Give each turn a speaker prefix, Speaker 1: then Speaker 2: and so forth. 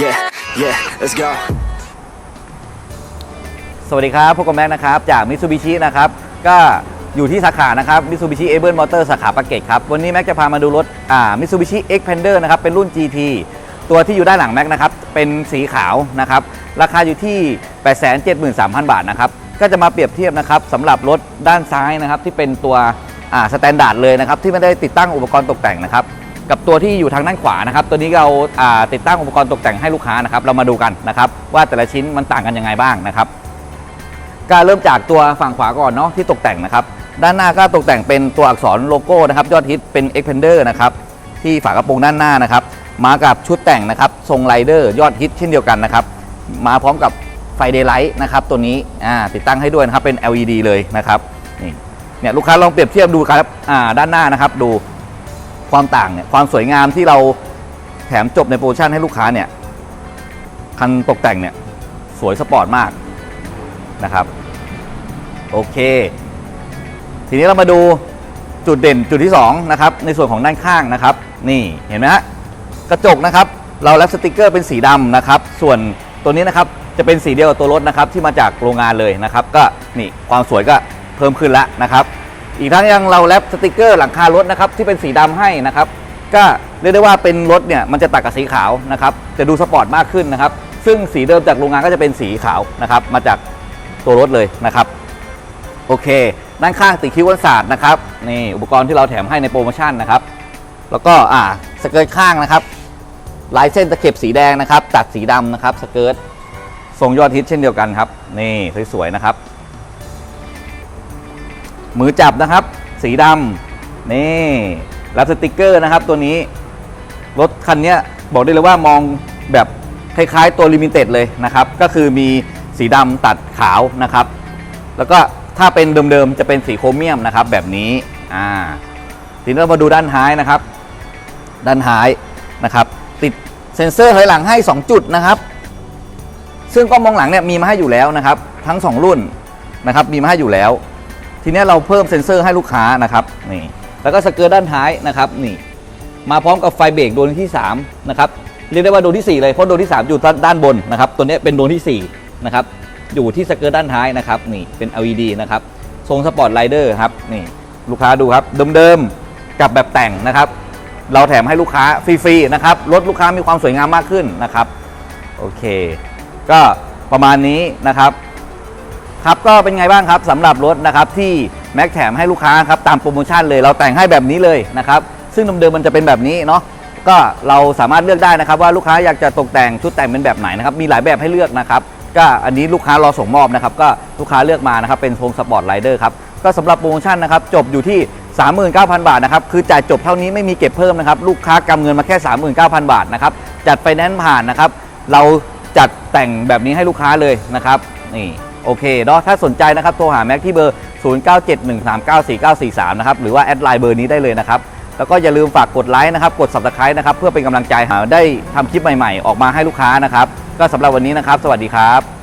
Speaker 1: Yeah, yeah, let's go.
Speaker 2: สวัสดีครับพบกับแม็กนะครับ จากมิ t ซูบิชินะครับ ก็อยู่ที่สาขานะครับมิ t ซูบิชิเอเบิลมอเตอร์สาขาปากเกร็ดครับ วันนี้แม็กจะพามาดูรถอ่ามิ t ซูบิชิเอ็กเพนเดอร์นะครับ เป็นรุ่น GT ตัวที่อยู่ด้านหลังแม็กนะครับ เป็นสีขาวนะครับ ราคาอยู่ที่ 873,000 บาทนะครับ ก็จะมาเปรียบเทียบนะครับสำหรับรถด้านซ้ายนะครับที่เป็นตัวอ่าสแตนดาร์ดเลยนะครับที่ไม่ได้ติดตั้งอุปกรณ์ตกแต่งนะครับ กับตัวที่อยู่ทางด้านขวานะครับ ตัวนี้เราาติดตั้งอุปกรณ์ตกแต่งให้ลูกค้านะครับ เรามาดูกันนะครับ ว่าแต่ละชิ้นมันต่างกันยังไงบ้างนะครับก็เริ่มจากตัวฝั่งขวาก่อนเนาะที่ตกแต่งนะครับ ด้านหน้าก็ตกแต่งเป็นตัวอักษรโลโก้นะครับยอดฮิตเป็น Expander นะครับที่ฝากระโปรงด้านหน้านะครับ มากับชุดแต่งนะครับทรงไรเดอร์ยอดฮิตเช่นเดียวกันนะครับ มาพร้อมกับไฟเดย์ไลท์นะครับตัวนี้ติดตั้งให้ด้วยนะครับเป็น LED เลยนะครับนี่เนี่ยลูกค้าลองเปรียบเทียบดูครับด้านหน้านะครับ ดู ความต่างเนี่ยความสวยงามที่เราแถมจบในโปรโมชั่นให้ลูกค้าเนี่ยคันตกแต่งเนี่ยสวยสปอร์ตมากนะครับโอเค ทีนี้เรามาดูจุดเด่นจุดที่2นะครับในส่วนของด้านข้างนะครับ นี่เห็นไหมฮะกระจกนะครับ เราแลปสติกเกอร์เป็นสีดำนะครับ ส่วนตัวนี้นะครับจะเป็นสีเดียวกับตัวรถนะครับที่มาจากโรงงานเลยนะครับ ก็นี่ความสวยก็เพิ่มขึ้นแล้วนะครับ อีกทั้งยังเราแลปสติกเกอร์หลังคารถนะครับที่เป็นสีดำให้นะครับ ก็เรียกได้ว่าเป็นรถเนี่ยมันจะตัดกับสีขาวนะครับจะดูสปอร์ตมากขึ้นนะครับซึ่งสีเดิมจากโรงงานก็จะเป็นสีขาวนะครับมาจากตัวรถเลยนะครับโอเค ด้านข้างติดคิ้ววันศาสตร์นะครับนี่อุปกรณ์ที่เราแถมให้ในโปรโมชั่นนะครับแล้วก็อ่าสเกิร์ตข้างนะครับลายเส้นตะเข็บสีแดงนะครับ ตัดสีดำนะครับสเกิร์ตทรงยอดฮิตเช่นเดียวกันครับ นี่สวยๆนะครับ มือจับนะครับ สีดำนี่รับสติกเกอร์นะครับ ตัวนี้ รถคันนี้บอกได้เลยว่ามองแบบคล้ายๆตัวลิมิเต็ดเลยนะครับ ก็คือมีสีดำตัดขาวนะครับ แล้วก็ถ้าเป็นเดิมๆ จะเป็นสีโครเมียมนะครับ แบบนี้อ่าทีนี้เรามาดูด้านท้ายนะครับ ด้านท้ายนะครับ ติดเซ็นเซอร์ถอยหลังให้ 2 จุดนะครับ ซึ่งกล้องมองหลังเนี่ยมีมาให้อยู่แล้วนะครับ ทั้ง 2 รุ่นนะครับ มีมาให้อยู่แล้ว ทีนี้เราเพิ่มเซ็นเซอร์ให้ลูกค้านะครับนี่แล้วก็สเกิร์ตด้านท้ายนะครับนี่มาพร้อมกับไฟเบรกดวงที่3นะครับเรียกได้ว่าดวงที่ 4 เลยเพราะดวงที่ 3 อยู่ด้านบนนะครับตัวนี้เป็นดวงที่4นะครับอยู่ที่สเกิร์ตด้านท้ายนะครับนี่เป็น LED นะครับทรงสปอร์ตไลเดอร์ครับนี่ลูกค้าดูครับเดิมๆกับแบบแต่งนะครับ เราแถมให้ลูกค้าฟรีๆนะครับรถลูกค้ามีความสวยงามมากขึ้นนะครับโอเค ก็ประมาณนี้นะครับ ครับก็เป็นไงบ้างครับสำหรับรถนะครับที่แม็กแถมให้ลูกค้าครับตามโปรโมชั่นเลยเราแต่งให้แบบนี้เลยนะครับซึ่งเดิมๆมันจะเป็นแบบนี้เนาะก็เราสามารถเลือกได้นะครับ ว่าลูกค้าอยากจะตกแต่งชุดแต่งเป็นแบบไหนนะครับมีหลายแบบให้เลือกนะครับก็อันนี้ลูกค้ารอส่งมอบนะครับก็ลูกค้าเลือกมานะครับเป็นโทงสปอร์ตไลเดอร์ครับก็สำหรับโปรโมชั่นนะครับจบอยู่ที่ 39,000 บาทนะครับคือจ่ายจบเท่านี้ไม่มีเก็บเพิ่มนะครับลูกค้ากำเงินมาแค่ 39,000 บาทนะครับจัดไฟแนนซ์ผ่านนะครับเราจัดแต่งแบบนี้ให้ลูกค้าเลยนะครับนี่ โอเคเนาะถ้าสนใจนะครับโทรหาแม็กที่เบอร์ 0971394943 นะครับหรือว่าแอดไลน์เบอร์นี้ได้เลยนะครับแล้วก็อย่าลืมฝากกดไลค์นะครับกด subscribe นะครับเพื่อเป็นกำลังใจหาได้ทำคลิปใหม่ๆ ออกมาให้ลูกค้านะครับก็สำหรับวันนี้นะครับ สวัสดีครับ